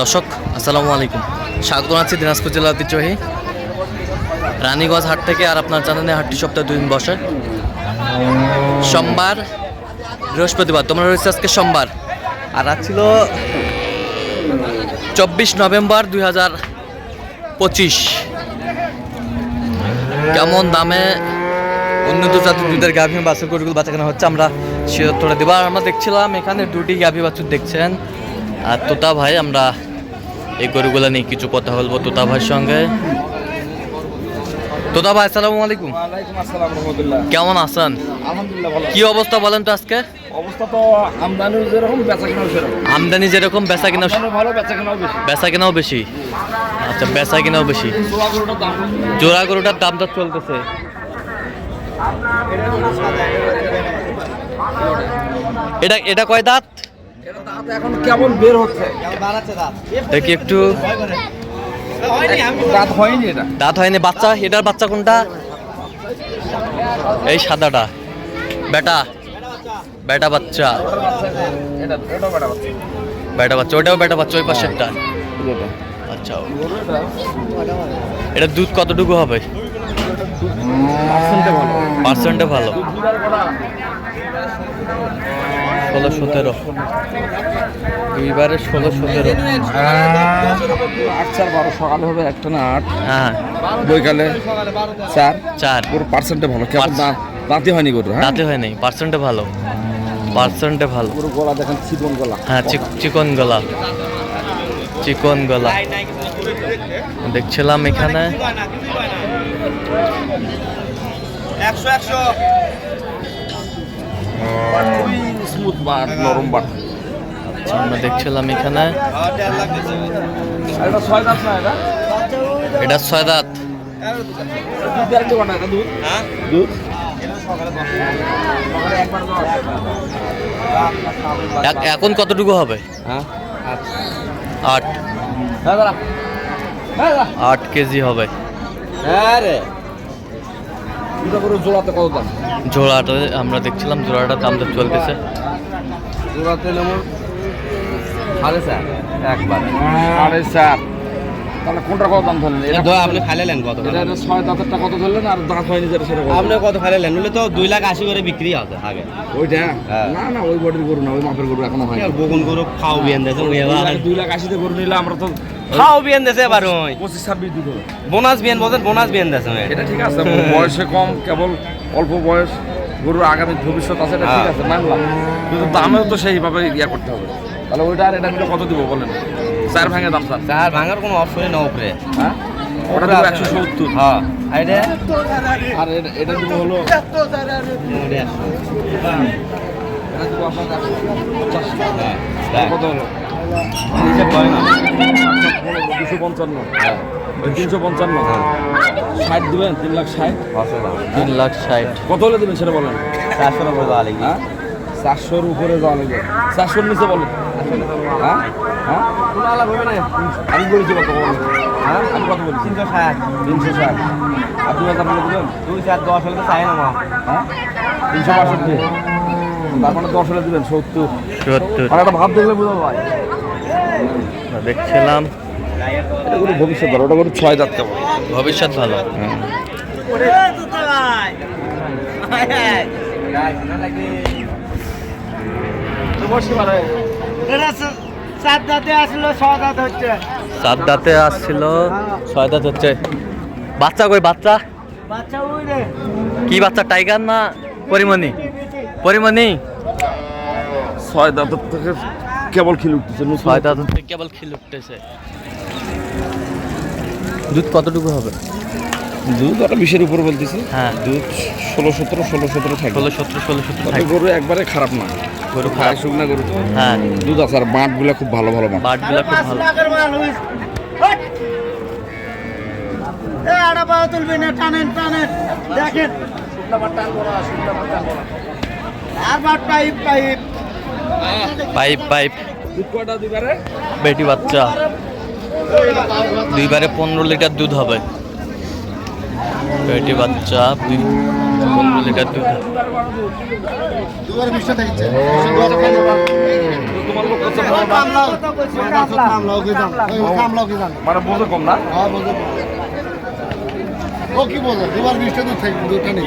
দর্শক, আসসালামু আলাইকুম। স্বাগত আছি দিনাজপুর জেলা ঐতিহ্যবাহী রানীগঞ্জ হাট থেকে আর আপনার জানেন হাটটি সপ্তাহে দুই দিন বসে। সোমবার, বৃহস্পতিবার, তোমরা রয়েছে আজকে সোমবার। আর আজ ছিল চব্বিশ নভেম্বর দুই হাজার পঁচিশ। কেমন দামে উন্নত জাতের দুধের গাভী বাছুর গরুগুলো বাচ্চা কেনা হচ্ছে, আমরা শিরোত্তরে দেবো। আর আমরা দেখছিলাম এখানে দুটি গাভী বাছুর দেখছেন। আর তোতা ভাই আমরা এই গরুগুলো নিয়ে কিছু কথা বলব তোতা ভাইয়ের সঙ্গে। তোতা ভাই আসসালামু আলাইকুম। ওয়ালাইকুম আসসালাম রহমতুল্লাহ। কেমন আছেন? আলহামদুলিল্লাহ ভালো কি অবস্থা বলেন তো আজকে? অবস্থা তো আমদানি যেরকম বেচা কেনাও সেরকম। আমদানি যেরকম বেচা কিনা ভালো বেচা কেনাও বেশি। বেচা কিনাও বেশি। আচ্ছা বেচা কিনাও বেশি। জোড়া গরুটার দাম? দর চলতেছে। এটা এটা কয় দাঁত? এখন কেমন বের হচ্ছে। দেখি একটু দাঁত হয়নি এটা। দাঁত হয়নি বাচ্চা? এটার বাচ্চা কোনটা? এই সাদাটা। বেটা বেটা বাচ্চা। বেটা বাচ্চা। ওটাও বেটা বাচ্চা ওই পাশেরটা। আচ্ছা। এটা দুধ কতটুকু হবে? পার্সেন্টে পার্সেন্টে ভালো। ষোলো সতেরো। দুইবারে ষোলো সতেরো। আট চার বারো সকালে হবে একটা না আট। হ্যাঁ। বৈকালে চার। চার। গরু পার্সেন্টে ভালো। কেমন? Percent- হয়নি গরু হ্যাঁ? দাঁতে হয় নাই পার্সেন্টে ভালো। পার্সেন্টে ভালো। পুরো গলা দেখেন চিকন গলা। হ্যাঁ চিকন গলা। চিকন গলা। দেখছিলাম এখানে। খুবই স্মুথ বাট নরম বাট আচ্ছা, আমরা দেখছিলাম এখানে। এটা ছয় দাঁত হ্যাঁ? এখন কতটুকু হবে? হ্যাঁ? আট। হ্যাঁ আট কেজি হবে। জোড়াটা আমরা দেখছিলাম জোড়াটার দাম তো চলতেছে। জোড়াতে সাড়ে চার একবার। সাড়ে চার। তাহলে কোনটা কত দাম ধরলেন? এটা আপনি ফাইলেলেন কত এটা এটা ছয় দাঁতেরটা কত ধরলেন আর দাঁত হয়নি যেটা সেটা কত? আপনি কত ফাইলেলেন নিলে তো দুই লাখ আশি করে বিক্রি আছে আগে। ওইটা? হ্যাঁ। না না ওই বডির গরু না ওই মাপের গরু এখনও হয়নি। বগুন গরু খাও বিয়ান দুই লাখ- আশিতে গরু নিলে আমরা তো খাও বিয়ান দেছে এবার ওই। পঁচিশ ছাব্বিশ দিত বোনাস বিয়ান বোনাস বিয়ান দেছে এটা ঠিক আছে বয়সে কম কেবল অল্প বয়স। গরুর আগামী ভবিষ্যৎ আছে এটা ঠিক হ্যাঁ। আছে মানলাম। কিন্তু দামেও তো সেইভাবে ইয়া করতে হবে। তাহলে ওইটা আর এটা নিলে কত দিব বলেন? চার ভাঙে দাম স্যার। চার ভাঙার কোনো অপশনই না উপরে। হ্যাঁ? ওটা দিব একশো সত্তর। হ্যাঁ। আর এটা? আর এটা- দিব হলো আপনার হ্যাঁ, কত হলো। দুশো পঞ্চান্ন। ওই তিনশো পঞ্চান্ন। ষাট দিবেন তিন লাখ ষাট। তিন লাখ ষাট। কত হলে দেবেন সেটা বলেন। চারশোর উপরে দেওয়া লাগবে। হ্যাঁ? চারশোর উপরে যাওয়া লাগবে। চারশোর নিচে বলেন। হ্যাঁ? হ্যাঁ? আমি বলেছি কত বলেন হ্যাঁ? আমি কত বলছি? তিনশো ষাট। তিনশো ষাট। আর দু হাজার বলে দেবেন? দুই চার দশ হলে তো চাই না মা হ্যাঁ? তিনশো বাষট্টি। তার মানে দশ হলে দেবেন সত্তর। সত্তর। আর একটা ভাব দেখলে বুঝতে ভাই দেখছিলাম। এটা কোনো ভবিষ্যৎ ধরো ওটা কোনো ছয় দাঁত কেমন? ভবিষ্যৎ ভালো। চার দাঁতে আসলো ছ দাঁত হচ্ছে সাত দাঁতে আসছিল ছয় দাঁত হচ্ছে। বাচ্চা কই বাচ্চা? বাচ্চা ওই রে কি বাচ্চা টাইগার না পরিমণি? পরিমণি? ছয় দাঁতের থেকে কেবল খিল উঠতেছে ছয় দাঁত কেবল খিল উঠতেছে। দুধ কতটুকু হবে? দুধ একটা বিশের উপর বলতেছি। হ্যাঁ। দুধ ষোলো সতেরো ষোলো সতেরো থাকবে। ষোলো সতেরো ষোলো সতেরো গরু একবারে খারাপ না। গরু খায় খারাপ। শুকনা গরু। তো হ্যাঁ। দুধ আছে আর বাঁটগুলা খুব ভালো ভালো বাঁট বাটগুলা খুব ভালো। তুলবেন টানেন টানেন। দেখেন। আবার পাইপ পাইপ। পাইপ পাইপ বেটি বাচ্চা দুইবারে পনেরো লিটার দুধ হবে বেটি বাচ্চা পনেরো লিটার দুধ মানে দুধ থাকবে দুধটা নেই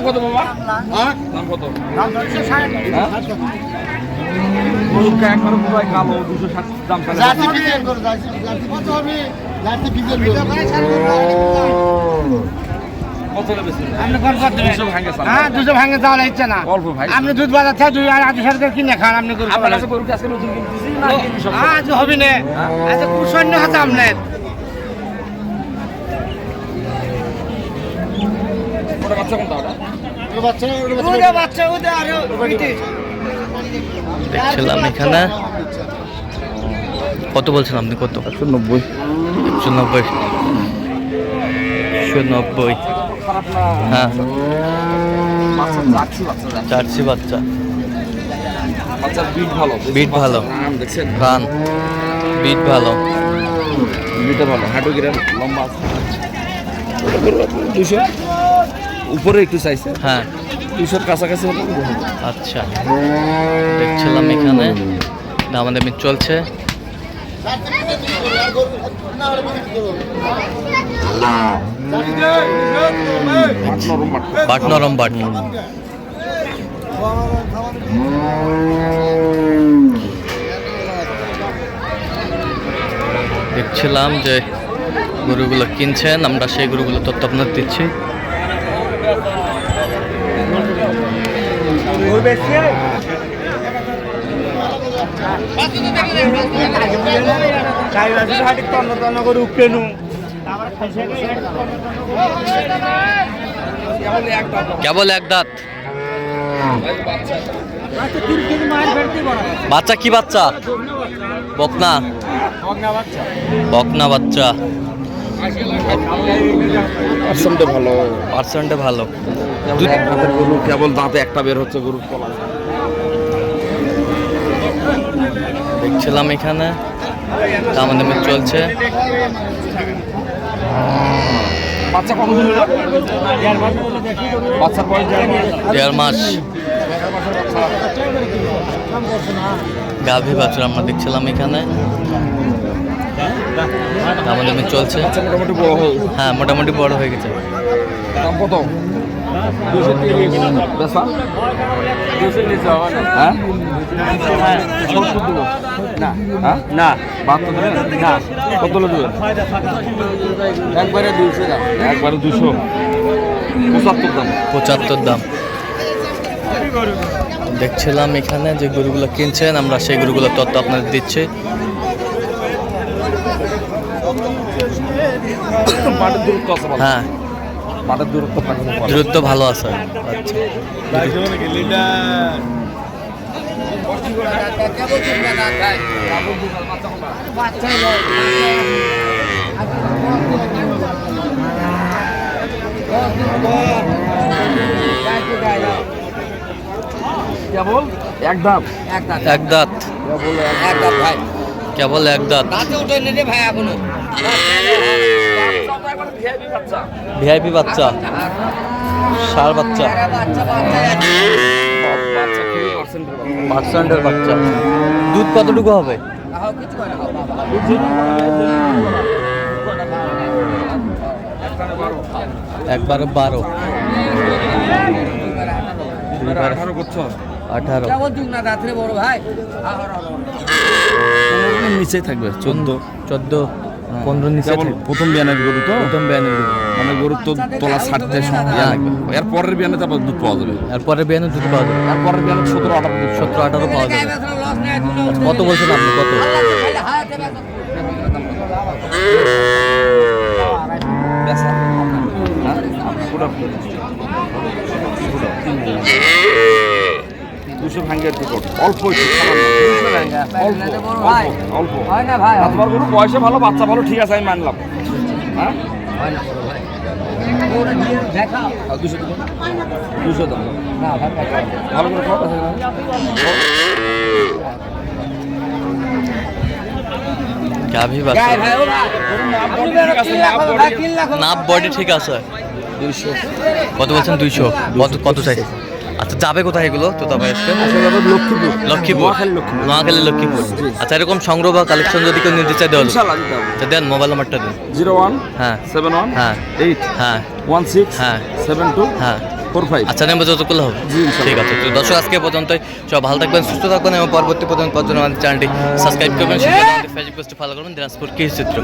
কত বাবা হ্যাঁ কত হ্যাঁ? কালো দুশো ষাট দাম? দুশো ভাঙে। হ্যাঁ ইচ্ছে না। আপনি দুধ বাজার থেকে দুই আর আধি সরকার কিনে খান আপনি আজ হবি না। আজ কুশন্য হাতে আপনার। বাচ্চা কোনটা ওটা? বাচ্চা বাচ্চা ওরে আর পিটি দেখছিলাম এখানে। কত বলছেন আপনি? কত? একশো নব্বই। একশো নব্বই। একশো নব্বই। হ্যাঁ। বাচ্চা। যাচ্ছি বাচ্চা জার্সি বাচ্চা বাচ্চার বিট ভালো। বিট ভালো। রান বিট ভালো। বিটটা ভালো। হাঁটু গিরাম লম্বা আছে। দুশো? উপরে একটু চাইছে। হ্যাঁ। দুশোর কাছাকাছি হলে আচ্ছা। দেখছিলাম এখানে। দামাদামি চলছে মাঠ নরম বাট নরম বাট। দেখছিলাম যে গরুগুলো কিনছেন আমরা সেই গরুগুলো তথ্য আপনার দিচ্ছি তন্ন তন্ন করে উঠেনু কেবল এক দাঁত? বাচ্চা কি বাচ্চা? বকনা। বকনা বাচ্চা। আসনটা ভালো। পার্সেন্টে ভালো। দুধ গরু কেবল দাঁতে একটা বের হচ্ছে গরুর দেখছিলাম এখানে দামাদামি চলছে। বাচ্চা কত বাচ্চার বয়স দেড় মাস। গাভী বাছুর আমরা দেখছিলাম এখানে। দামাদামি চলছে। মোটামুটি বড় হ্যাঁ মোটামুটি বড় হয়ে গেছে। দাম কত? দুশো হ্যাঁ না না বাহাত্তর দেবেন না কত দেবেন একবারে দুশো দাম একবারে দুশো পঁচাত্তর দাম। পঁচাত্তর দাম দেখছিলাম এখানে যে গরুগুলো কিনছেন আমরা সেই গরুগুলো তত্ত্ব আপনাদের দিচ্ছি। হ্যাঁ। মাঠের দূরত্ব থাকে। দূরত্ব ভালো আছে। কেবল? এক দাঁত। কেবল এক ভাই। কেবল এক দাঁত। ভিআইপি বাচ্চা। সার বাচ্চা। পার্সেন্টের বাচ্চা। দুধ কতটুকু হবে? একবারে বারো। আঠারো করছ আঠারো। নিচেই থাকবে চোদ্দ। চোদ্দ। পনেরো নিচে প্রথম বিয়ানের গরু তো? প্রথম বিয়ানের গরু। মানে গরুর তো তোলা ছাড়তে ইয়া লাগবে। এর পরের বিয়ানে তারপর দুধ পাওয়া যাবে। আর পরে বিয়ানে দুধ পাওয়া যাবে। এর পরের বিয়ানে সতেরো আঠারো সতেরো আঠারো পাওয়া যাবে। কত বলছেন আপনি? কত? ওটা দুশো ভাঙ্গের টিকট অল্প অল্প তোমার গরু বয়সে ভালো বাচ্চা ভালো ঠিক আছে আমি মানলাম। হ্যাঁ? দুশো দুশো দাম ভালো করে খাও গাভী বাচ্চা। নাপ বডি ঠিক আছে দুইশো। কত বলছেন? দুইশো। কত কত চাই? আচ্ছা যাবে কোথায় এগুলো? তোতা ভাই আজকে লক্ষ্মীপুর। লক্ষ্মীপুর? নোয়াখালী লক্ষ্মীপুর। আচ্ছা এরকম সংগ্রহ বা কালেকশন যদি কেউ নিতে চাই দেওয়া আচ্ছা দেন মোবাইল নাম্বারটা দিন। জিরো ওয়ান হ্যাঁ। সেভেন ওয়ান হ্যাঁ। এইট হ্যাঁ। ওয়ান সিক্স হ্যাঁ। সেভেন টু হ্যাঁ। Four five. আচ্ছা নেমে যত করলে হবে। ঠিক আছে তো দর্শক আজকে পর্যন্তই। সব ভালো থাকবেন সুস্থ থাকবেন এবং পরবর্তী পর্যন্ত পর্যন্ত আমাদের চ্যানেলটি সাবস্ক্রাইব করবেন ফেসবুক পেজটি ফলো করবেন দিনাজপুর কৃষি চিত্র।